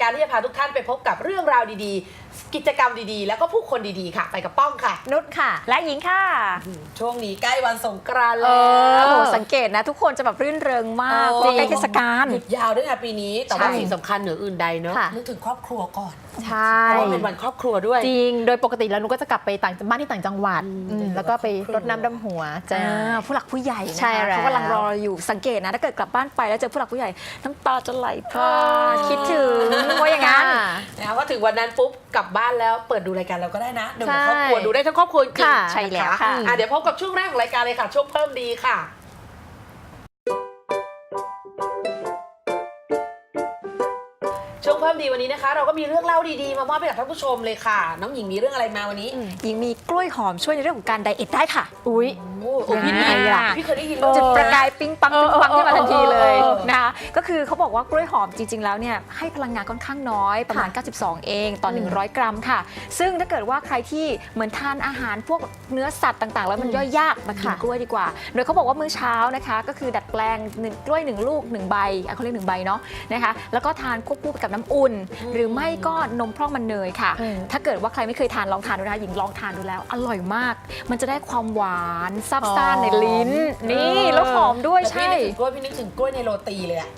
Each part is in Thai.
การที่จะพาทุกท่านไปพบกับเรื่องราวดี กิจกรรมดีๆ แล้วก็ผู้คนดีๆค่ะ ไปกับป้องค่ะ นุชค่ะ และหญิงค่ะ ช่วงนี้ใกล้วันสงกรานต์เอแล้วอโหสังเกตนะ ทุกคนจะแบบรื่นเริงมากเออเพราะใกล้เทศกาล หยุดยาวด้วยค่ะปีนี้ แต่ว่าใช่สิ่งสำคัญเหนืออื่นใดเนอะค่ะ นึกถึงครอบครัวก่อนใช่ เพราะว่าเป็นวันครอบครัวด้วย จริง โดยปกติแล้วนุชก็จะกลับไปต่างบ้านที่ต่างจังหวัดอืมอืมแล้วก็ไปรดน้ำดำหัวจ้า อ่าผู้หลักผู้ใหญ่นะคะใช่แล้ว เขากำลังรออยู่สังเกตนะ ถ้าเกิดกลับบ้านไปแล้วเจอผู้หลักผู้ใหญ่น้ำตาจะไหลพราดคิดถึงว่าอย่างนั้นค่ะนะคะว่าถึงวันนั้นปุ๊บกลับบ้านแล้วเปิดดูรายการเราก็ได้นะดูกับใช่ครอบครัวดูได้ทั้งครอบครัวจริงค่ะๆใช่แล้วนค่ะ อะเดี๋ยวพบกับช่วงแรกของรายการเลยค่ะช่วงเพิ่มดีค่ะ มดีวันนี้นะคะ เราก็มีเรื่องเล่าดีๆ มามอบให้กับท่านผู้ชมเลยค่ะ น้องหญิงมีเรื่องอะไรมาวันนี้หญิงมีกล้วยหอมช่วยในเรื่องของการไดเอทได้ค่ะ อุ้ยโอ้โหพี่ยังไงนี่ล่ะพี่เคยได้ยินเออจุดเรื่องประกายปิ๊งปังปิ๊งปังเออขึ้นมาทันทีเลยเออนะคะก็คือเขาบอกว่ากล้วยหอมจริง ๆ แล้วเนี่ยให้พลังงานค่อนข้างน้อยประมาณ 92 เองต่อ 100 กรัมค่ะ ซึ่งถ้าเกิดว่าใครที่เหมือนทานอาหารพวกเนื้อสัตว์ต่างๆ แล้วมันย่อยยากมากินค่ะกล้วยดีกว่า โดยเขาบอกว่ามื้อเช้านะคะ ก็คือดัดแปลงหนึ่งกล้วยหนึ่งลูกหนึ่งใบอะเขาเรียกหนึ่งใบเนาะนะคะแล้วก็ทานควบคู่ไปกับน้ำอุ่นหรือไม่ก็นมพร่องมันเนยค่ะเออถ้าเกิดว่าใครไม่เคยทานลองทานดูนะคะหญิงลองทานดูแล้ว อร่อยมาก มันจะได้ความหวานซับซ่านในลิ้น นี่แล้วหอมด้วยแต่พี่ใช่นึกถึงกล้วยพี่นึกถึงกล้วยในโรตีเลยอะ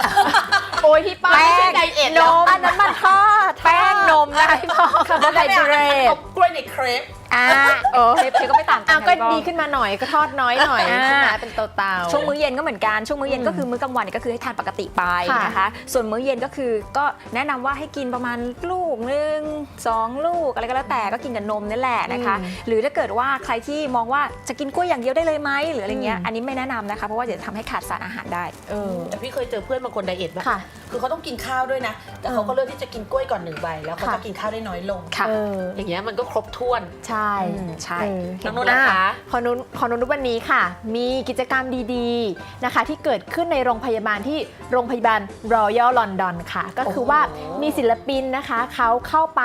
โอ้ยพี่ป้าแป้ไม่งใช่ไดเอทนแล้วมอันนั้นมันทอดแป้งนมนะพี่พ่อคาร์โบไฮเดรตกล้วยในเครปอะเออเชฟเชฟก็ไม่ต่างกัอะนก็ค่ะพี่ป้อดีขึ้นมาหน่อยก็ทอดน้อยหน่อยอ่าใช่ไหมเป็นเตาเตาช่วงมื้อเย็นก็เหมือนกันช่วงมื้อเย็นก็คือมื้อกลางวันเนี่ยก็คือให้ทานปกติไปค่ะนะคะ ส่วนมื้อเย็นก็คือก็แนะนำว่าให้กินประมาณลูกหนึ่งสองลูกอะไรก็แล้วแต่ก็กินกับนมนี่แหละนะคะ หรือถ้าเกิดว่าใครที่มองว่าจะกินกล้วยอย่างเดียวได้เลยไหมหรืออะไรเงี้ยอันนี้ไม่แนะนำนะคะเพราะว่าเดี๋ยวจะทำให้ขาดสารอาหารได้เออแต่พี่เคยเจอเพื่อนบางคนไดเอทนะค่ะคือเขาต้องกินข้าวด้วยนะแต่เขาก็เลือกที่จะกินกล้วยก่อนหนึ่งใบแล้วเขาค่ะจะกินข้าวได้น้อยลงค่ะเอออย่างเงี้ยมันก็ครบถ้วนใช่อืมใช่เออน้องนุ่นนะคะ ขอนุนขอนุนวันนี้ค่ะ มีกิจกรรมดีๆนะคะ ที่เกิดขึ้นในโรงพยาบาลที่โรงพยาบาล Royal London ค่ะ ก็คือว่าโอ้โหมีศิลปินนะคะเขาเข้าไป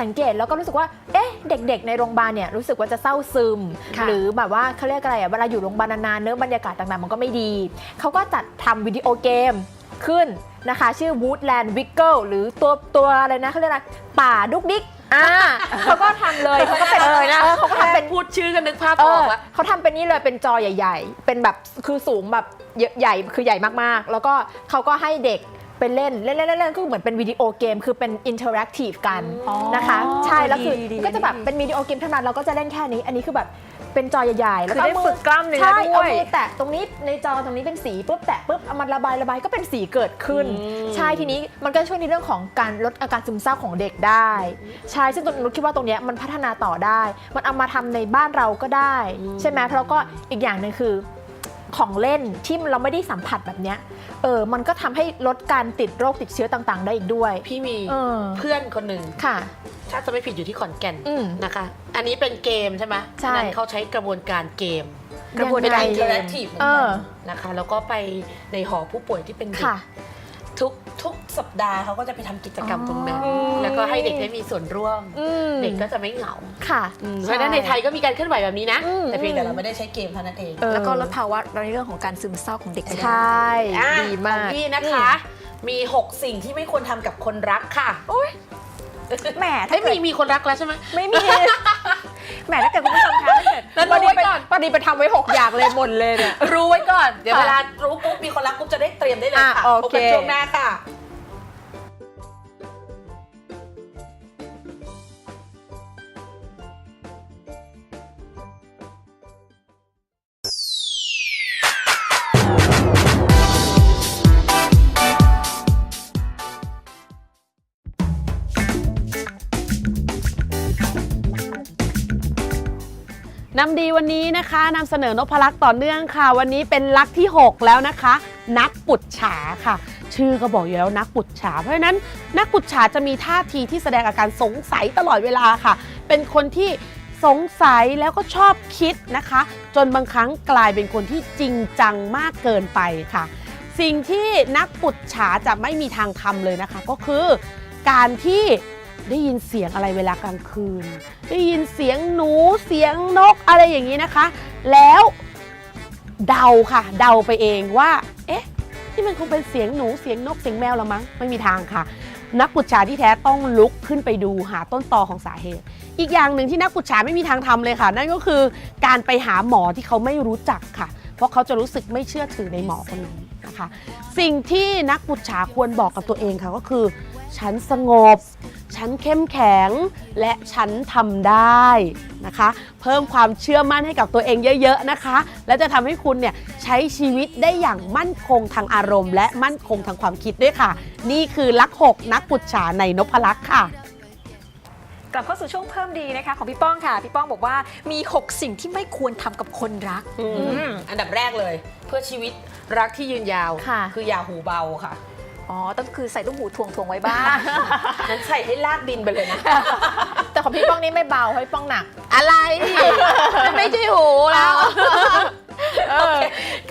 สังเกตแล้วก็รู้สึกว่าเอ๊ะเด็กๆ ในโรงพยาบาลเนี่ยรู้สึกว่าจะเศร้าซึมค่ะหรือแบบว่าเขาเรียกอะไรอะเวลาอยู่โรงพยาบาลนานๆเนื้อะบรรยากาศต่างๆ มันก็ไม่ดีเขาก็จัดทำวิดีโอเกมขึ้น นะคะ ชื่อ Woodland Wiggle หรือตัวตัวอะไรนะเขาเรียกอะไรป่าดุกดิกอ่าเขาก็ทำเลยเขาก็เป็นเออนะเออเขาก็ทำเป็นพูดชื่อกันนึกภาพเออออกแล้วเขาทำเป็นนี่เลยเป็นจอใหญ่ ๆ เป็นแบบคือสูงแบบเยอะใหญ่คือใหญ่มากๆ แล้วก็เขาก็ให้เด็กไปเล่นเล่นเล่นเล่นเล่นก็เหมือนเป็นวิดีโอเกมคือเป็นอินเทอร์แอคทีฟกันอ๋อนะคะ ใช่แล้วคือดีดีดีก็จะแบบเป็นวิดีโอเกมเท่านั้นเราก็จะเล่นแค่นี้ อันนี้คือแบบ เป็นจอใหญ่ๆ แล้วคือก็ได้มืฝึกกล้ามเนื้อใช่ด้เอาวยมือแตะตรงนี้ในจอตรงนี้เป็นสีปุ๊บแตะปุ๊บเอามันระบายระบายก็เป็นสีเกิดขึ้น อืม ใช่ทีนี้มันก็ช่วยในเรื่องของการลดอาการซึมเศร้าของเด็กได้ ใช่ซึ่งตัวนุชคิดว่าตรงเนี้ยมันพัฒนาต่อได้ มันเอามาทำในบ้านเราก็ได้ ใช่ไหมเพราะก็อีกอย่างหนึ่งคือ ของเล่นที่เราไม่ได้สัมผัสแบบเนี้ยเออมันก็ทำให้ลดการติดโรคติดเชื้อต่างๆ ได้อีกด้วย พี่มีเออเพื่อนคนหนึ่งค่ะ ถ้าจะไม่ผิดอยู่ที่ขอนแก่นอืมนะคะ อันนี้เป็นเกมใช่ไหมใช่อันนั้นเขาใช้กระบวนการเกมกระบวนเป็นการอินเกเทอร์แอมคทีฟเหมือนเอกัอนนะคะแล้วก็ไปในหอผู้ป่วยที่เป็นเด็กค่ะ ทุกทุกสัปดาห์เขาก็จะไปทำกิจกรรมตรงนั้น อ๋อ แล้วก็ให้เด็กได้มีส่วนร่วม อืมเด็กก็จะไม่เหงาค่ะอืมเพราะฉะนั้นในไทยก็มีการเคลื่อนไหวแบบนี้นะ อืม แต่เพียงแต่เราไม่ได้ใช้เกมเท่านั้นเอง เออ แล้วก็ลดภาวะในเรื่องของการซึมเศร้าของเด็กไปใชได้่อะดีมาขก องพี่นะคะ มี 6 สิ่งที่ไม่ควรทำกับคนรักค่ะแหมถ้าเอ้ยเกิมีดมีคนรักแล้วใช่ไหม ไม่มี แหมถ้าเกิดคุณผู้ชมคะถ้าเกิดแล้วพอรู้ดีไว้ไปก่อน พอดีไปทำไว้หกอย่างเลยหมดเลยเนี่ย รู้ไว้ก่อน เดี๋ยวค่ะเวลารู้ปุ๊บมีคนรักปุ๊บจะได้เตรียมได้เลยค่ะอะโอเคพบกันช่วงหน้าค่ะ นำดีวันนี้นะคะนำเสนอนพลักษ์ต่อเนื่องค่ะ วันนี้เป็นลักษ์ที่ 6 แล้วนะคะ นักปุจฉาค่ะ ชื่อก็บอกอยู่แล้วนักปุจฉาเพราะฉะนั้น นักปุจฉาจะมีท่าทีที่แสดงอาการสงสัยตลอดเวลาค่ะ เป็นคนที่สงสัยแล้วก็ชอบคิดนะคะ จนบางครั้งกลายเป็นคนที่จริงจังมากเกินไปค่ะ สิ่งที่นักปุจฉาจะไม่มีทางทำเลยนะคะ ก็คือการที่ ได้ยินเสียงอะไรเวลากลางคืน ได้ยินเสียงหนูเสียงนกอะไรอย่างนี้นะคะ แล้วเดาค่ะ เดาไปเองว่า เอ๊ะนี่มันคงเป็นเสียงหนูเสียงนกเสียงแมวละมั้งไม่มีทางค่ะ นักปุจฉาที่แท้ต้องลุกขึ้นไปดูหาต้นตอของสาเหตุ อีกอย่างหนึ่งที่นักปุจฉาไม่มีทางทำเลยค่ะ นั่นก็คือการไปหาหมอที่เขาไม่รู้จักค่ะ เพราะเขาจะรู้สึกไม่เชื่อถือในหมอคนนั้นนะคะ สิ่งที่นักปุจฉาควรบอกกับตัวเองค่ะก็คือ ฉันสงบ ฉันเข้มแข็ง และฉันทำได้นะคะ เพิ่มความเชื่อมั่นให้กับตัวเองเยอะๆนะคะ และจะทำให้คุณเนี่ยใช้ชีวิตได้อย่างมั่นคงทางอารมณ์ และมั่นคงทางความคิดด้วยค่ะ นี่คือลักหกนักปุจฉาในนพลักษ์ค่ะกลับเข้าสู่ช่วงเพิ่มดีนะคะของพี่ป้องค่ะ พี่ป้องบอกว่ามี 6 สิ่งที่ไม่ควรทำกับคนรักอืมอันดับแรกเลย เพื่อชีวิตรักที่ยืนยาวค่ะคืออย่าหูเบาค่ะ อ๋อต้องคือใส่ตุ้มหูทวงทวงๆไว้บ้าง นั้นใส่ให้ลากดินไปเลยนะ แต่ของพี่ป้องนี่ไม่เบาเพราะพี่ป้องหนัก อะไรไม่ใช่หูแล้ว เออ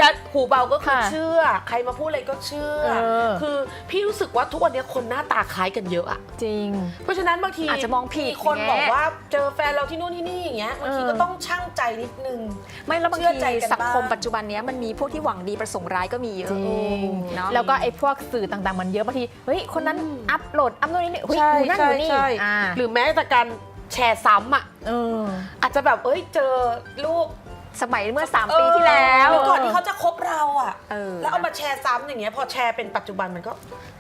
การหูเบาก็คือค่ะเชื่อ ใครมาพูดอะไรก็เชื่อ เออ คือพี่รู้สึกว่าทุกวันนี้คนหน้าตาคล้ายกันเยอะอะ จริง เพราะฉะนั้นบางทีอาจจะมองผิดคนอย่างเงี้ยบอกว่าเจอแฟนเราที่นู่นที่นี่อย่างเงี้ยบางทีเออ ก็ต้องช่างใจนิดนึง ไม่แล้วบางเชื่อใจทีกันสังคมบ้างปัจจุบันเนี้ยมันมีพวกที่หวังดีประสงค์ร้ายก็มีเยอะจริง เนาะ แล้วก็ไอ้พวกสื่อต่างๆมันเยอะบางทีเฮ้ยคนนั้นอืมอัพโหลดอัพนู่นนี่นี่เฮ้ยใช่ดูนั่นใช่ดูนี่ใช่อ่าหรือแม้แต่การแชร์ซ้ำอะเอออาจจะแบบเอ้ยเจอรูป สมัยเมื่อ 3 ปีที่แล้วเออก่อนที่เขาจะคบเราอะเออ แล้วเอามาแชร์ซ้ำอย่างเงี้ยพอแชร์เป็นปัจจุบันมันก็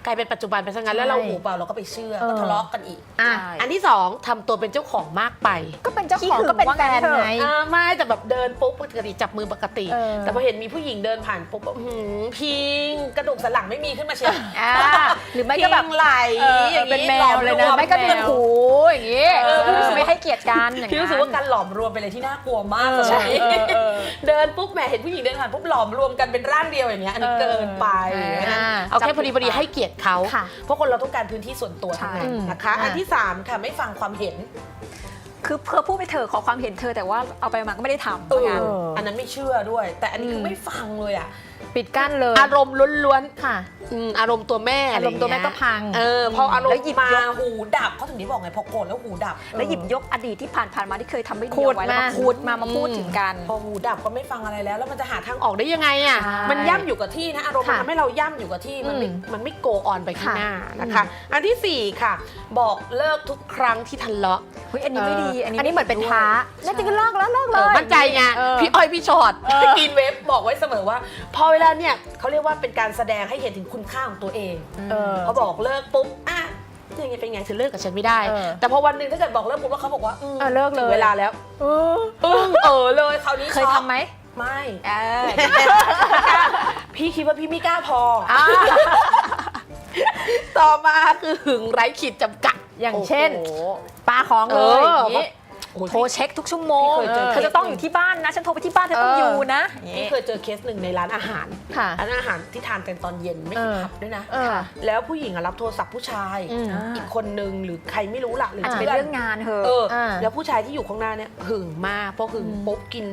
กลายเป็นปัจจุบันไปซะงั้นแล้วเราหูเบาเราก็ไปเชื่อเออก็ทะเลาะกันอีก อะใช่ อันที่สองทำตัวเป็นเจ้าของมากไปก็เป็นเจ้าของขี้หึงก็เป็นว่าแฟงั้นนเถอะไง อ่าไม่แต่แบบเดินปุ๊บปกติจับมือปกติ เออ แต่พอเห็นมีผู้หญิงเดินผ่านปุ๊บแบบหืมพิงกระดูกสันหลังไม่มีขึ้นมาเชียวอ่าหรือไม่ก็แบบพิงไหลเอออย่างเป็นงี้แมวเลยหนะอรวไม่ก็เป็นแวหูอย่างงี้เออพี่รู้สึก ไม่ให้เกียรติกันอย่างพี่นั้นรู้สึกว่าการหลอมรวมเป็นอะไรที่น่ากลัวมากเออใช่เออเออเดินปุ๊บแหมเห็นผู้หญิงเดินผ่านปุ๊บหลอมรวมกันเป็นร่างเดียวอย่างเงี้ยอันนี้เกินไปเออนะอ่า เอาแค่พอดีพอดีให้เกียรติเขา ค่ะ เพราะคนเราต้องการพื้นที่ส่วนตัวทั้งนั้นใช่นะคะอืมอันที่สามค่ะไม่ฟังความเห็น คือเพื่อพูดไปเถอะขอความเห็นเธอแต่ว่าเอาไปมาก็ไม่ได้ทำเออว่างั้น อันนั้นไม่เชื่อด้วย แต่อันนี้คือมไม่ฟังเลยอะ ปิดกั้นเลยอารมณ์ล้วนค่ะๆอืมอารมณ์ตัวแม่อารมณ์ตัวแม่ก็พัง เออพออารมแล้วณ์หยิบมา ยกหูดับเขาถึงได้บอกไงพอโกรธแล้วหูดับ แล้วหยิบยกอดีตที่ผ่านผ่านๆมาที่เคยทำไม่ดีขูดเอาไว้แล้วมา มาพูดมามาพูดถึงกัน พอหูดับก็ไม่ฟังอะไรแล้ว แล้วมันจะหาทางออกได้ยังไงอะใช่มันย่ำอยู่กับที่นะอารมณ์มันค่ะทำให้เราย่ำอยู่กับที่มันไม่อืมมันไม่โกออนไปข้างค่ะ หน้านะคะ อันที่สี่ค่ะ บอกเลิกทุกครั้งที่ทะเลาะ เฮ้ยอันนี้ไม่ดีเอันนี้อันนี้เหมือนเป็นท้าใช่น่าจะก็เลิกแล้วเลิกเลเออย มั่นใจไงเออพี่อ้อยพี่ชอดเออกินเว็บบอกไว้เสมอว่า พอเวลาเนี่ยเขาเรียกว่าเป็นการแสดงให้เห็นถึงคุณค่าของตัวเองเออ เขาบอกเลิกปุ๊บอะยังไงเป็นไงเธอเลิกกับฉันไม่ได้ เออแต่พอวันหนึ่งถ้าเกิดบอกเลิกปุ๊บแล้วเขาบอกว่าอืมเออเลิกเลย ถึงเวลาแล้วเอออึ้งเออเลยคราวนี้เคยช็อกทำไหมไม่เออ พี่คิดว่าพี่ไม่กล้าพออ่าต่อมาคือหึงไร้ขีดจำกัด อย่างเช่น โอ้โห ปาของเลยเอออย่างงี้ โอ้ยโทรเช็คทุกชั่วโมงพี่เคยเจอ เธอจะต้องอยู่ที่บ้านนะ ฉันโทรไปที่บ้านเธอต้องเออออยู่นะพี่เคยเจอเคสหนึ่งในร้านอาหารค่ะร้านอาหารที่ทานกันตอนเย็นไม่เอใช่อผับด้วยนะ เออ แล้วผู้หญิงอะรับโทรศัพท์ผู้ชาย อืม อีกคนนึงหรือใครไม่รู้ล่ะหรืออาจจะเพื่เป็นอนเรื่องงานเธอ เออ อ่า แล้วผู้ชายที่อยู่ข้างหน้าเนี่ยหึงมากพอหึงอืมปุ๊บกิน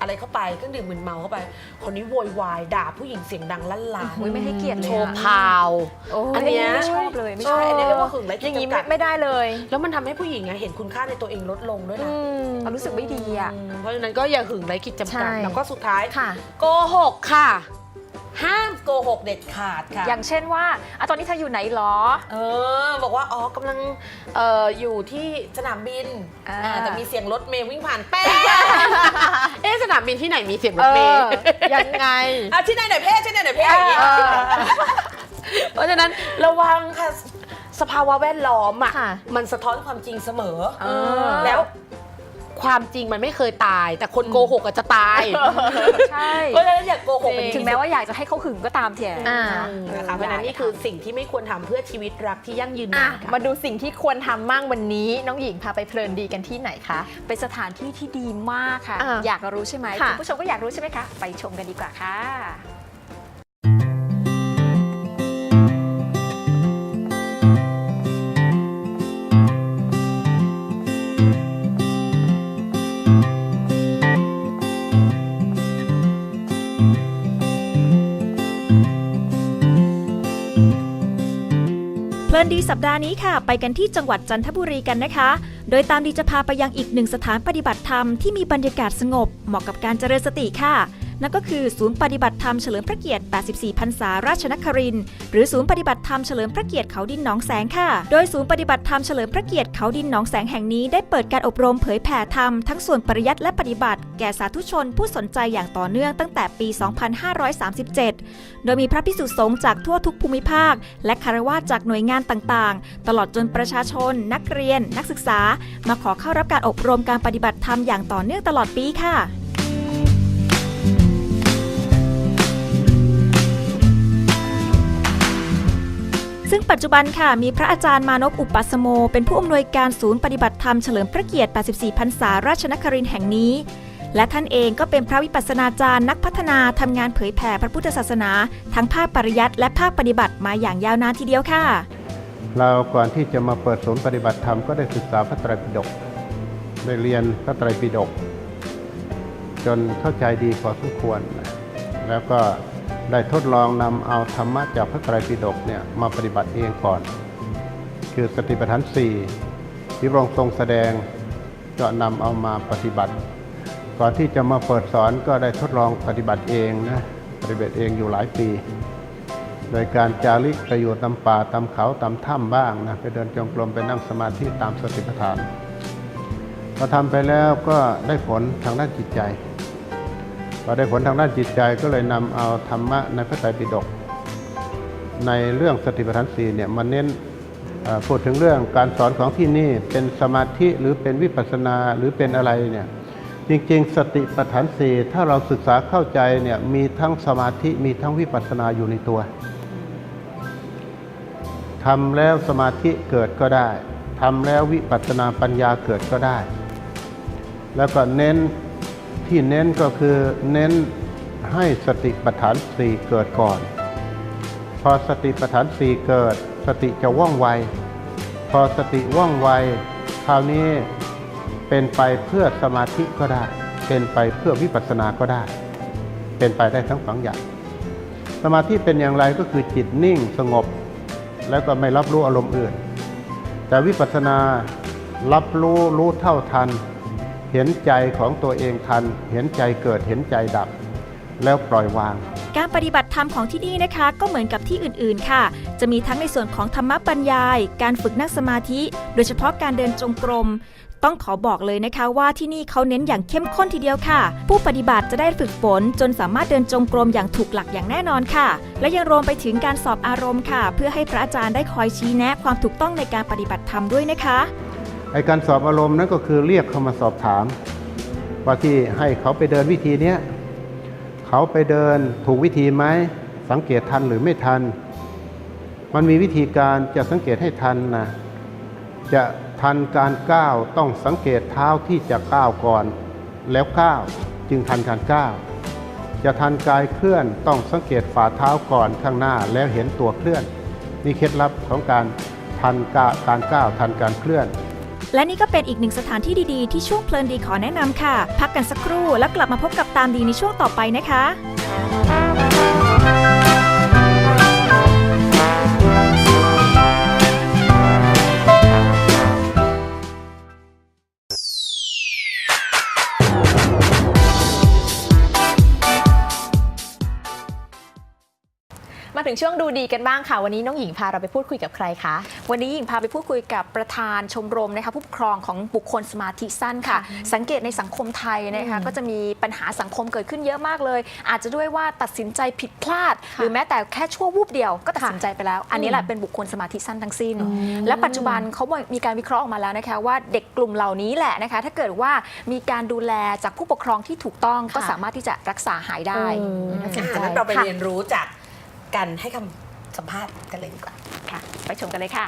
อะไรเข้าไปเครื่องดื่มมึนเมาเข้าไป คนนี้โวยวายด่าผู้หญิงเสียงดังลั่นลานอุ๊ยไม่ให้เกียรติเลยโชอะว์พาวโอ้อันเนี้ยไม่ชอบเลยไม่ชใช่อบอันนี้เรียกว่าหึงไร้อขีดย่างงี้จำกัไม่ด ไม่ได้เลยแล้วมันทำให้ผู้หญิงอะเห็นคุณค่าในตัวเองลดลงด้วยนะเรารู้สึกไม่ดีอะ อืมเพราะฉะนั้นก็อย่าหึงไร้ขีดจำกัดใช่ แล้วก็สุดท้ายค่ะ โกหกค่ะ ห้ามโกหกเด็ดขาดค่ะ อย่างเช่นว่าอะตอนนี้เธออยู่ไหนหรอ เออ บอกว่า อ๋อกำลังเอ่ออยู่ที่สนามบินอ่า อ่าแต่มีเสียงรถเมย์วิ่งผ่านแป๊ะเอ๊ะสนามบินที่ไหนมีเสียงรเอถเมย์อยังไง อะที่ไหนไหนเพ่ที่ไหนไหนเพ่อย่างเงี้ยเออ เพราะฉะนั้นระวังค่ะ สภาวะแวดล้อมอะ ค่ะมันสะท้อนความจริงเสมอ เออ แล้ว ความจริงมันไม่เคยตาย แต่คนโกหกอาจจะตาย ใช่เพราะฉะนั้นอย่าโกหกเป็นจริถึงแม้ว่าอยากจะให้เขาหึงก็ตามเถอะอ่าอืมนะคะเพราะฉะนั้นนี่คือสิ่งที่ไม่ควรทำเพื่อชีวิตรักที่ยั่งยืนอะนานค่ะ มาดูสิ่งที่ควรทำมั่งวันนี้ น้องหญิงพาไปเพลินดีกันที่ไหนคะ เป็นสถานที่ที่ดีมากค่ะ อ่าอยากรู้ใช่ไหมค่ะ คุณผู้ชมก็อยากรู้ใช่ไหมคะ ไปชมกันดีกว่าค่ะ ลินดีสัปดาห์นี้ค่ะ ไปกันที่จังหวัดจันทบุรีกันนะคะ โดยตามดีจะพาไปยังอีกหนึ่งสถานปฏิบัติธรรมที่มีบรรยากาศสงบเหมาะกับการเจริญสติค่ะ นั่นก็คือศูนย์ปฏิบัติธรรมเฉลิมพระเกียรติ 84 พรรษาราชนครินทร์หรือศูนย์ปฏิบัติธรรมเฉลิมพระเกียรติเขาดินหนองแสงค่ะ โดยศูนย์ปฏิบัติธรรมเฉลิมพระเกียรติเขาดินหนองแสงแห่งนี้ได้เปิดการอบรมเผยแผ่ธรรมทั้งส่วนปริยัติและปฏิบัติ แก่สาธุชนผู้สนใจอย่างต่อเนื่องตั้งแต่ปี 2537 โดยมีพระพิสุสงฆ์จากทั่วทุกภูมิภาค และคารวะจากหน่วยงานต่างๆ ตลอดจนประชาชน นักเรียน นักศึกษา มาขอเข้ารับการอบรมการปฏิบัติธรรมอย่างต่อเนื่องตลอดปีค่ะ ซึ่งปัจจุบันค่ะมีพระอาจารย์มานพอุปปัสโม เป็นผู้อำนวยการศูนย์ปฏิบัติธรรมเฉลิมพระเกียรติ 84 พรรษาราชนครินแห่งนี้ และท่านเองก็เป็นพระวิปัสสนาจารย์นักพัฒนาทำงานเผยแผ่พระพุทธศาสนา ทั้งภาคปริยัติและภาคปฏิบัติมาอย่างยาวนานทีเดียวค่ะ เราก่อนที่จะมาเปิดศูนย์ปฏิบัติธรรมก็ได้ศึกษาพระไตรปิฎกได้เรียนพระไตรปิฎกจนเข้าใจดีพอสมควร แล้วก็ ได้ทดลองนำเอาธรรมะจากพระไตรปิฎกเนี่ยมาปฏิบัติเองก่อน คือสติปัฏฐานสี่ที่พระองค์ทรงแสดงก็นำเอามาปฏิบัติ ก่อนที่จะมาเปิดสอนก็ได้ทดลองปฏิบัติเองนะปฏิบัติเองอยู่หลายปี โดยการจาริกไปอยู่ตามป่าตามเขาตามถ้ำบ้างนะไปเดินจงกรมไปนั่งสมาธิตามสติปัฏฐานพอทำไปแล้วก็ได้ผลทางด้านจิตใจ พอได้ผลทางด้านจิตใจก็เลยนำเอาธรรมะในพระไตรปิฎกในเรื่องสติปัฏฐานสี่เนี่ยมาเน้นพูดถึงเรื่องการสอนของที่นี่เป็นสมาธิหรือเป็นวิปัสสนาหรือเป็นอะไรเนี่ยจริงๆ สติปัฏฐานสี่ถ้าเราศึกษาเข้าใจเนี่ยมีทั้งสมาธิมีทั้งวิปัสสนาอยู่ในตัวทำแล้วสมาธิเกิดก็ได้ทำแล้ววิปัสสนาปัญญาเกิดก็ได้ แล้วก็เน้น ที่เน้นก็คือเน้นให้สติปัฏฐานสี่เกิดก่อน พอสติปัฏฐานสี่เกิด สติจะว่องไว พอสติว่องไว คราวนี้เป็นไปเพื่อสมาธิก็ได้ เป็นไปเพื่อวิปัสสนาก็ได้ เป็นไปได้ทั้งสองอย่าง สมาธิเป็นอย่างไรก็คือจิตนิ่งสงบ แล้วก็ไม่รับรู้อารมณ์อื่น แต่วิปัสสนารับรู้รู้เท่าทัน เห็นใจของตัวเองทัน เห็นใจเกิดเห็นใจดับ แล้วปล่อยวาง การปฏิบัติธรรมของที่นี่นะคะ ก็เหมือนกับที่อื่นๆค่ะ จะมีทั้งในส่วนของธรรมบรรยาย การฝึกนั่งสมาธิ โดยเฉพาะการเดินจงกรมต้องขอบอกเลยนะคะว่าที่นี่เขาเน้นอย่างเข้มข้นทีเดียวค่ะ ผู้ปฏิบัติจะได้ฝึกฝนจนสามารถเดินจงกรมอย่างถูกหลักอย่างแน่นอนค่ะ และยังรวมไปถึงการสอบอารมณ์ค่ะ เพื่อให้พระอาจารย์ได้คอยชี้แนะความถูกต้องในการปฏิบัติธรรมด้วยนะคะ ไอการสอบอารมณ์นั่นก็คือเรียกเขามาสอบถาม ว่าที่ให้เขาไปเดินวิธีเนี้ยเขาไปเดินถูกวิธีไหมสังเกตทันหรือไม่ทัน มันมีวิธีการจะสังเกตให้ทันนะจะทันการก้าวต้องสังเกตเท้าที่จะก้าวก่อน แล้วก้าวจึงทันการก้าวจะทันกายเคลื่อนต้องสังเกตฝ่าเท้าก่อนข้างหน้าแล้วเห็นตัวเคลื่อน นี่เคล็ดลับของการทันกาการก้าวทันการเคลื่อน และนี่ก็เป็นอีกหนึ่งสถานที่ดีๆ ที่ช่วงเพลินดีขอแนะนำค่ะ พักกันสักครู่แล้วกลับมาพบกับตามดีในช่วงต่อไปนะคะ ถึงช่วงดูดีกันบ้างค่ะ วันนี้น้องหญิงพาเราไปพูดคุยกับใครคะ วันนี้หญิงพาไปพูดคุยกับประธานชมรมนะคะผู้ปกครองของบุคคลสมาธิสั้นค่ะ สังเกตในสังคมไทยนะคะอืมก็จะมีปัญหาสังคมเกิดขึ้นเยอะมากเลย อาจจะด้วยว่าตัดสินใจผิดพลาด หรือแม้แต่แค่ชั่ววูบเดียวก็ตัดสินใจไปแล้ว อันนี้แหละเป็นบุคคลสมาธิสั้นทั้งสิ้น และปัจจุบันเขามีการวิเคราะห์ออกมาแล้วนะคะว่าเด็กกลุ่มเหล่านี้แหละนะคะ ถ้าเกิดว่ามีการดูแลจากผู้ปกครองที่ถูกต้องก็ค่ะสามารถที่จะรักษาหายได้เออน่าสนใจอะงั้นเราไปค่ะเรียนรู้จาก การให้คำสัมภาษณ์กันเลยดีกว่าค่ะ ไปชมกันเลยค่ะ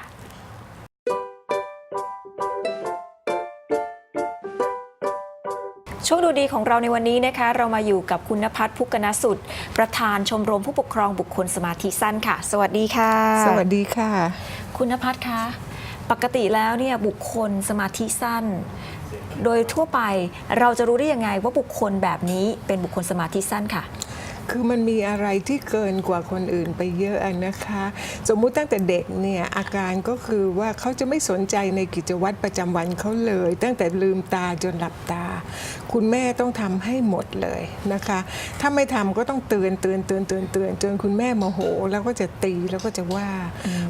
ช่วงดูดีของเราในวันนี้นะคะ เรามาอยู่กับคุณนภัทรพุกนสุด ประธานชมรมผู้ปกครองบุคคลสมาธิสั้นค่ะ สวัสดีค่ะ สวัสดีค่ะ คุณนภัทรคะปกติแล้วเนี่ยบุคคลสมาธิสั้น โดยทั่วไปเราจะรู้ได้ยังไงว่าบุคคลแบบนี้เป็นบุคคลสมาธิสั้นค่ะ คือมันมีอะไรที่เกินกว่าคนอื่นไปเยอะอะนะคะ สมมุติตั้งแต่เด็กเนี่ยอาการก็คือว่าเขาจะไม่สนใจในกิจวัตรประจำวันเขาเลย ตั้งแต่ลืมตาจนหลับตา คุณแม่ต้องทำให้หมดเลยนะคะ ถ้าไม่ทำก็ต้องเตือนเตือนเตือนเตือนเตือนจนคุณแม่โมโห แล้วก็จะตีแล้วก็จะว่า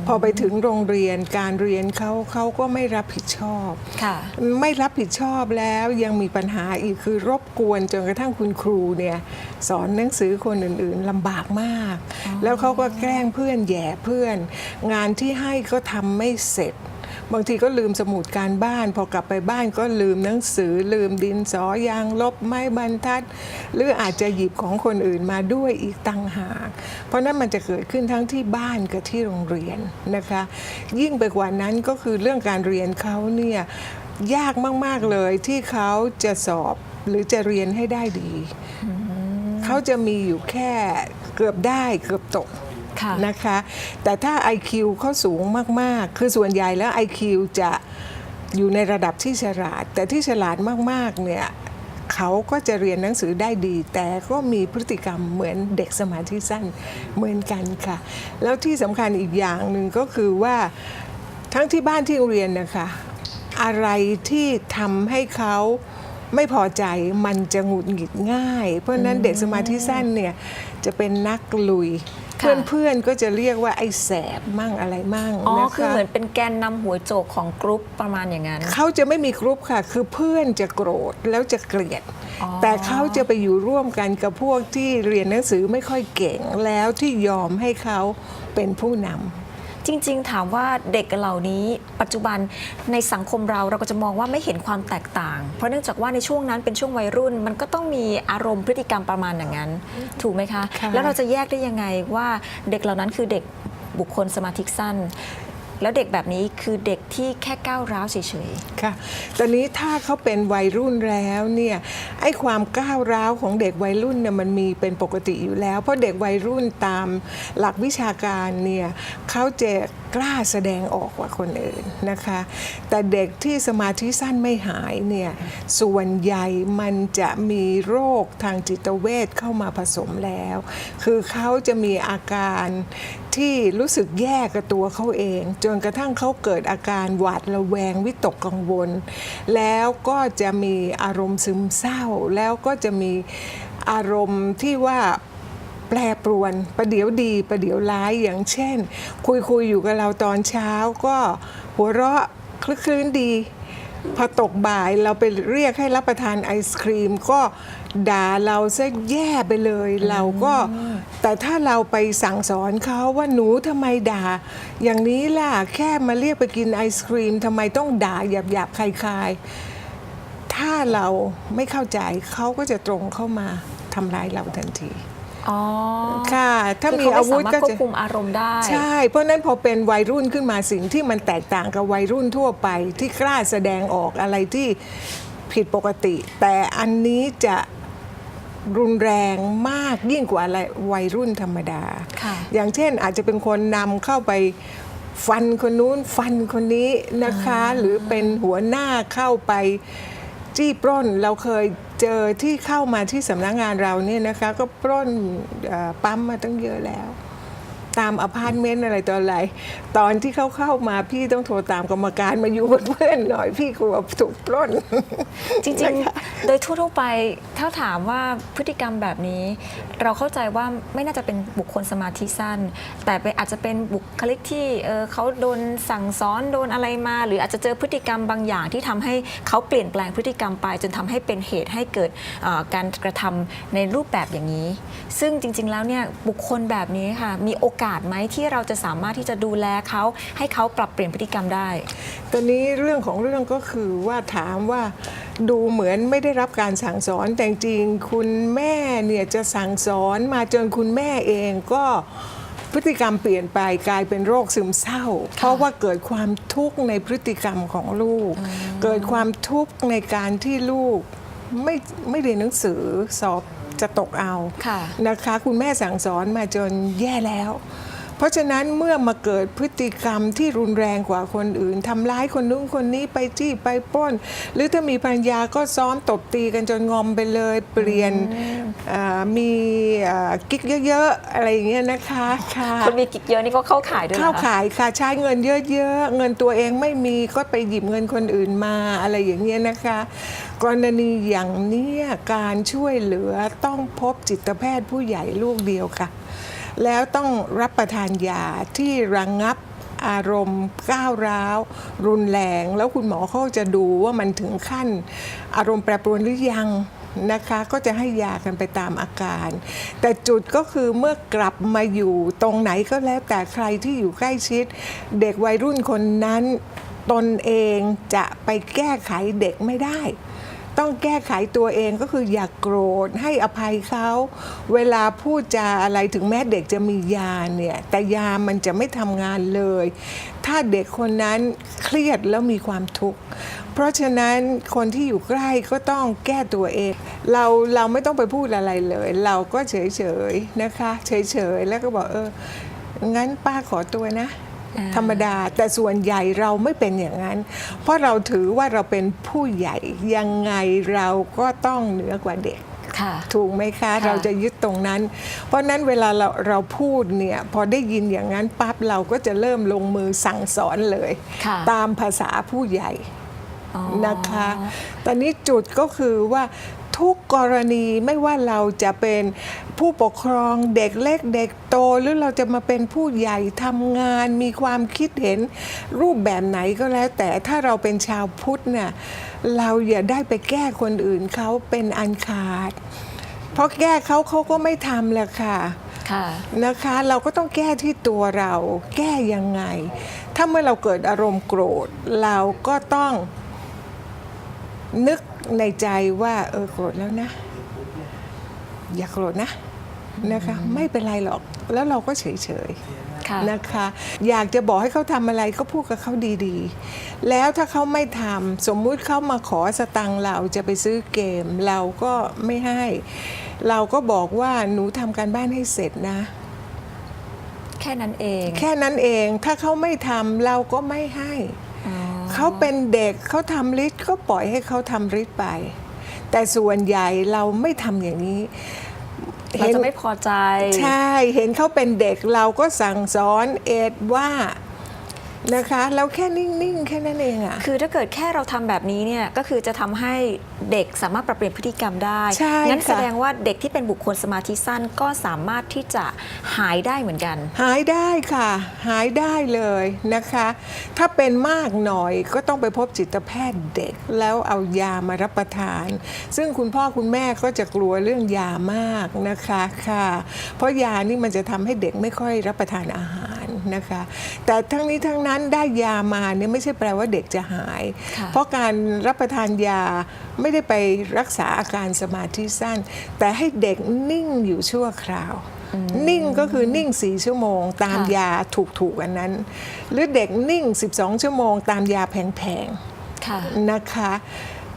พอไปถึงโรงเรียนการเรียนเขาเขาก็ไม่รับผิดชอบค่ะไม่รับผิดชอบแล้วยังมีปัญหาอีกคือรบกวนจนกระทั่งคุณครูเนี่ยสอนหนังสือคนอื่นๆลำบากมาก แล้วเขาก็แกล้งเพื่อนแหย่เพื่อน งานที่ให้ก็ทำไม่เสร็จ บางทีก็ลืมสมุดการบ้าน พอกลับไปบ้านก็ลืมหนังสือ ลืมดินสอยางลบไม้บรรทัด หรืออาจจะหยิบของคนอื่นมาด้วยอีกต่างหาก เพราะนั้นมันจะเกิดขึ้นทั้งที่บ้านกับที่โรงเรียนนะคะ ยิ่งไปกว่านั้นก็คือเรื่องการเรียนเขาเนี่ยยากมาก ๆ เลยที่เขาจะสอบหรือจะเรียนให้ได้ดี เขาจะมีอยู่แค่เกือบได้เกือบตกค่ะนะคะ แต่ถ้า IQ เขาสูงมาก ๆ คือส่วนใหญ่แล้ว IQ จะอยู่ในระดับที่ฉลาด แต่ที่ฉลาดมาก ๆ เนี่ยเขาก็จะเรียนหนังสือได้ดี แต่ก็มีพฤติกรรมเหมือนเด็กสมาธิสั้นเหมือนกันค่ะ แล้วที่สำคัญอีกอย่างหนึ่งก็คือว่าทั้งที่บ้านที่โรงเรียนนะคะ อะไรที่ทำให้เขา ไม่พอใจมันจะหงุดหงิดง่าย เพราะฉะนั้นเด็กสมาธิสั้นเนี่ยจะเป็นนักลุยค่ะเพื่อนๆก็จะเรียกว่าไอ้แสบมั่งอะไรมั่งอ๋อนะคะคือเหมือนเป็นแกนนำหัวโจกของกรุ๊ปประมาณอย่างนั้นเขาจะไม่มีกรุ๊ปค่ะ คือเพื่อนจะโกรธแล้วจะเกลียดอ๋อแต่เขาจะไปอยู่ร่วมกันกับพวกที่เรียนหนังสือไม่ค่อยเก่งแล้วที่ยอมให้เขาเป็นผู้นำ จริง ๆ ถามว่าเด็กเหล่านี้ปัจจุบันในสังคมเราเราก็จะมองว่าไม่เห็นความแตกต่าง เพราะเนื่องจากว่าในช่วงนั้นเป็นช่วงวัยรุ่น มันก็ต้องมีอารมณ์พฤติกรรมประมาณอย่างนั้น ถูกไหมคะคะแล้วเราจะแยกได้ยังไงว่าเด็กเหล่านั้นคือเด็กบุคคลสมาธิสั้น แล้วเด็กแบบนี้คือเด็กที่แค่ก้าวร้าวเฉยค่ะ ตอนนี้ถ้าเขาเป็นวัยรุ่นแล้วเนี่ยไอ้ความก้าวร้าวของเด็กวัยรุ่นเนี่ยมันมีเป็นปกติอยู่แล้ว เพราะเด็กวัยรุ่นตามหลักวิชาการเนี่ยเขาจะกล้าแสดงออกกว่าคนอื่นนะคะ แต่เด็กที่สมาธิสั้นไม่หายเนี่ยส่วนใหญ่มันจะมีโรคทางจิตเวชเข้ามาผสมแล้ว คือเขาจะมีอาการ ที่รู้สึกแย่กับตัวเขาเอง จนกระทั่งเขาเกิดอาการหวาดระแวงวิตกกังวล แล้วก็จะมีอารมณ์ซึมเศร้า แล้วก็จะมีอารมณ์ที่ว่าแปรปรวนประเดี๋ยวดีประเดี๋ยวร้ายอย่างเช่น คุยคุยอยู่กับเราตอนเช้าก็หัวเราะคลึกคลื้นดี พอตกบ่ายเราไปเรียกให้รับประทานไอศครีมก็ ด่าเราซะแย่ไปเลย เราก็แต่ถ้าเราไปสั่งสอนเขาว่าหนูทำไมด่า อย่างนี้ล่ะแค่มาเรียกไปกินไอศครีมทำไมต้องด่าหยาบหยาบๆคลายๆถ้าเราไม่เข้าใจเขาก็จะตรงเข้ามาทำร้ายเราทันทีๆอ๋อค่ะ ถ้าคือมีเขาอาไม่วุสาธมารถก็ควบจะคุมอารมณ์ได้ ใช่ เพราะฉะนั้นพอเป็นวัยรุ่นขึ้นมาสิ่งที่มันแตกต่างกับวัยรุ่นทั่วไป ที่กล้าแสดงออกอะไรที่ผิดปกติ แต่อันนี้จะ รุนแรงมากยิ่งกว่าอะไรวัยรุ่นธรรมดา ค่ะ อย่างเช่นอาจจะเป็นคนนำเข้าไปฟันคนนู้นฟันคนนี้นะคะ หรือเป็นหัวหน้าเข้าไปจี้ปล้นเราเคยเจอที่เข้ามาที่สำนักงานเราเนี่ยนะคะ ก็ปล้นเอ่อปั๊มมาตั้งเยอะแล้ว ตามอพาร์ตเมนต์อะไรต่ออะไร ตอนที่เขาเข้ามาพี่ต้องโทรตามกรรมการมาอยู่เป็นเพื่อนหน่อยพี่กลัวถูกปล้น จริงๆ โดยทั่วๆไปถ้าถามว่าพฤติกรรมแบบนี้ เราเข้าใจว่าไม่น่าจะเป็นบุคคลสมาธิสั้น แต่เป็นอาจจะเป็นบุคลิกที่เอ่อเขาโดนสั่งสอนโดนอะไรมา หรืออาจจะเจอพฤติกรรมบางอย่างที่ทำให้เขาเปลี่ยนแปลงพฤติกรรมไป จนทำให้เป็นเหตุให้เกิดเอ่อการกระทำในรูปแบบอย่างนี้ ซึ่งจริง ๆ แล้วเนี่ยบุคคลแบบนี้ค่ะมีโอกาสไหมที่เราจะสามารถที่จะดูแลเขาให้เขาปรับเปลี่ยนพฤติกรรมได้ ตอนนี้เรื่องของเรื่องก็คือว่าถามว่าดูเหมือนไม่ได้รับการสั่งสอนแต่จริงๆคุณแม่เนี่ยจะสั่งสอนมาจนคุณแม่เองก็พฤติกรรมเปลี่ยนไปกลายเป็นโรคซึมเศร้า เพราะว่าเกิดความทุกข์ในพฤติกรรมของลูก เกิดความทุกข์ในการที่ลูกไม่ไม่เรียนหนังสือสอบ จะตกเอาค่ะนะคะ คุณแม่สั่งสอนมาจนแย่แล้ว เพราะฉะนั้นเมื่อมาเกิดพฤติกรรมที่รุนแรงกว่าคนอื่นทำร้ายคนนู้นคนนี้ไปจี้ไปปล้น หรือถ้ามีภรรยาก็ซ้อมตบตีกันจนงอมไปเลย เปลี่ยนอ่ามีอ่ากิ๊กเยอะๆอะไรอย่างเงี้ยนะคะค่ะคนมีกิ๊กเยอะนี่ก็เข้าขายด้วยหรอเข้าคะขายค่ะใช้เงินเยอะๆเงินตัวเองไม่มีก็ไปหยิบเงินคนอื่นมาอะไรอย่างเงี้ยนะคะ กรณีอย่างเนี้ยการช่วยเหลือต้องพบจิตแพทย์ผู้ใหญ่ลูกเดียวค่ะ แล้วต้องรับประทานยาที่ระงงับอารมณ์ก้าวร้าว รุนแรง แล้วคุณหมอเขาจะดูว่ามันถึงขั้น อารมณ์แปรปรวนหรือยังนะคะก็จะให้ยากันไปตามอาการ แต่จุดก็คือเมื่อกลับมาอยู่ตรงไหนก็แล้วแต่ใครที่อยู่ใกล้ชิด เด็กวัยรุ่นคนนั้นตนเองจะไปแก้ไขเด็กไม่ได้ ต้องแก้ไขตัวเองก็คืออย่ากโกรธให้อภัยเขาเวลาพูดจาอะไรถึงแม้เด็กจะมียาเนี่ยแต่ยามันจะไม่ทำงานเลย ถ้าเด็กคนนั้นเครียดแล้วมีความทุกข์เพราะฉะนั้นคนที่อยู่ใกล้ก็ต้องแก้ตัวเอง เราเราไม่ต้องไปพูดอะไรเลย เราก็เฉยๆนะคะ เฉยๆแล้วก็บอกเอองั้นป้าขอตัวนะ ธรรมดา แต่ส่วนใหญ่เราไม่เป็นอย่างนั้น เพราะเราถือว่าเราเป็นผู้ใหญ่ยังไงเราก็ต้องเหนือกว่าเด็กค่ะถูกไหมคะ เราจะยึดตรงนั้น เพราะนั้นเวลาเราเราพูดเนี่ย พอได้ยินอย่างนั้นปั๊บเราก็จะเริ่มลงมือสั่งสอนเลยค่ะตามภาษาผู้ใหญ่อ๋อนะคะ ตอนนี้จุดก็คือว่า ทุกกรณีไม่ว่าเราจะเป็นผู้ปกครองเด็กเล็กเด็กโต หรือเราจะมาเป็นผู้ใหญ่ทำงานมีความคิดเห็นรูปแบบไหนก็แล้ว แต่ถ้าเราเป็นชาวพุทธเนี่ยเราอย่าได้ไปแก้คนอื่นเขาเป็นอันขาด เพราะแก้เขาเขาก็ไม่ทำแหละค่ะค่ะนะคะเราก็ต้องแก้ที่ตัวเราแก้ยังไง ถ้าเมื่อเราเกิดอารมณ์โกรธ เราก็ต้องนึก ในใจว่าเออโกรธแล้วนะ อย่าโกรธนะนะคะ ไม่เป็นไรหรอกแล้วเราก็เฉยๆค่ะนะคะ อยากจะบอกให้เขาทำอะไรก็พูดกับเขาดีๆ แล้วถ้าเขาไม่ทำสมมุติเขามาขอสตังค์เราจะไปซื้อเกม เราก็ไม่ให้ เราก็บอกว่าหนูทำการบ้านให้เสร็จนะ แค่นั้นเอง แค่นั้นเองถ้าเขาไม่ทำเราก็ไม่ให้อ๋อ เขาเป็นเด็กเขาทำฤทธิ์ก็ปล่อยให้เขาทำฤทธิ์ไป แต่ส่วนใหญ่เราไม่ทำอย่างนี้เราจะไม่พอใจ ใช่ เห็นเขาเป็นเด็กเราก็สั่งสอนเอ็ดว่า นะคะแล้วแค่นิ่งๆ แค่นั้นเองอะ คือถ้าเกิดแค่เราทำแบบนี้เนี่ยก็คือจะทำให้เด็กสามารถปรับเปลี่ยนพฤติกรรมได้ใช่งั้นค่ะ แสดงว่าเด็กที่เป็นบุคคลสมาธิสั้นก็สามารถที่จะหายได้เหมือนกัน หายได้ค่ะ หายได้เลยนะคะ ถ้าเป็นมากหน่อยก็ต้องไปพบจิตแพทย์เด็ก แล้วเอายามารับประทาน ซึ่งคุณพ่อคุณแม่ก็จะกลัวเรื่องยามากนะคะค่ะ เพราะยานี่มันจะทำให้เด็กไม่ค่อยรับประทานอาหาร นะคะ แต่ทั้งนี้ทั้งนั้นได้ยามาเนี่ยไม่ใช่แปลว่าเด็กจะหายค่ะเพราะการรับประทานยาไม่ได้ไปรักษาอาการสมาธิสั้น แต่ให้เด็กนิ่งอยู่ชั่วคราวนิ่งก็คือนิ่ง4ชั่วโมง ตามค่ะยาถูกๆอันนั้น หรือเด็กนิ่ง 12 ชั่วโมง ตามยาแพงๆค่ะนะคะ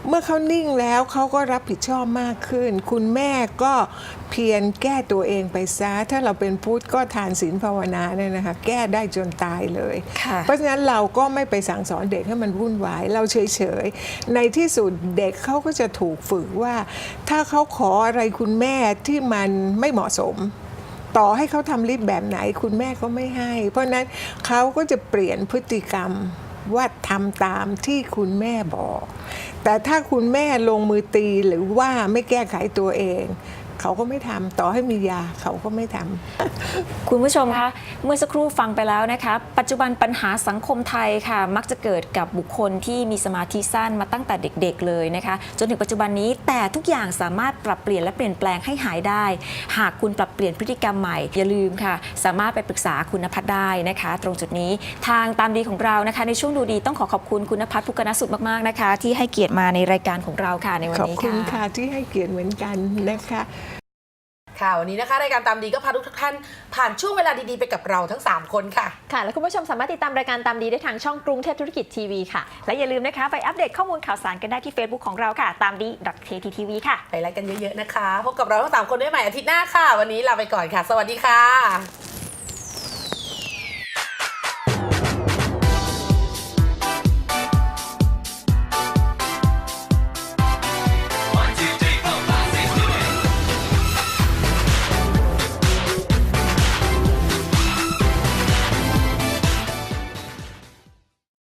เมื่อเขานิ่งแล้วเขาก็รับผิดชอบมากขึ้น คุณแม่ก็ เพียรแก้ตัวเองไปซะถ้าเราเป็นพุทธก็ทานศีลภาวนาเนี่ยนะคะแก้ได้จนตายเลยค่ะเพราะฉะนั้นเราก็ไม่ไปสั่งสอนเด็กให้มันวุ่นวาย เราเฉยๆ ในที่สุดเด็กเขาก็จะถูกฝึกว่า ถ้าเขาขออะไรคุณแม่ที่มันไม่เหมาะสมต่อให้เขาทำลิฟแบบไหนคุณแม่ก็ไม่ให้ เพราะฉะนั้นเขาก็จะเปลี่ยนพฤติกรรมว่าทำตามที่คุณแม่บอก แต่ถ้าคุณแม่ลงมือตีหรือว่าไม่แก้ไขตัวเอง เขาก็ไม่ทำต่อให้มียาเขาก็ไม่ทำคุณผู้ชมคะเมื่อสักครู่ฟังไปแล้วนะคะ ปัจจุบันปัญหาสังคมไทยค่ะ มักจะเกิดกับบุคคลที่มีสมาธิสั้นมาตั้งแต่เด็กๆเลยนะคะ จนถึงปัจจุบันนี้แต่ทุกอย่างสามารถปรับเปลี่ยนและเปลี่ยนแปลงให้หายได้ หากคุณปรับเปลี่ยนพฤติกรรมใหม่อย่าลืมค่ะ สามารถไปปรึกษาคุณนภัทรได้นะคะ ตรงจุดนี้ทางตามดีของเรานะคะ ในช่วงดูดีต้องขอขอบคุณคุณนภัทรภูกนสุดมากๆนะคะ ที่ให้เกียรติมาในรายการของเราค่ะในวันขอบนี้คุณค่ะที่ให้เกียรติเหมือนกันนะคะ ค่ะวันนี้นะคะรายการตามดีก็พาทุกท่านผ่านช่วงเวลาดีๆไปกับเราทั้ง 3 คนค่ะ ค่ะ และคุณผู้ชมสามารถติดตามรายการตามดีได้ทางช่องกรุงเทพธุรกิจทีวีค่ะ และอย่าลืมนะคะไปอัปเดตข้อมูลข่าวสารกันได้ที่ Facebook ของเราค่ะ ตามดี .ktv ค่ะ ไปไลค์กันเยอะๆนะคะ พบกับเราทั้ง 3 คนได้ใหม่อาทิตย์หน้าค่ะ วันนี้ลาไปก่อนค่ะ สวัสดีค่ะ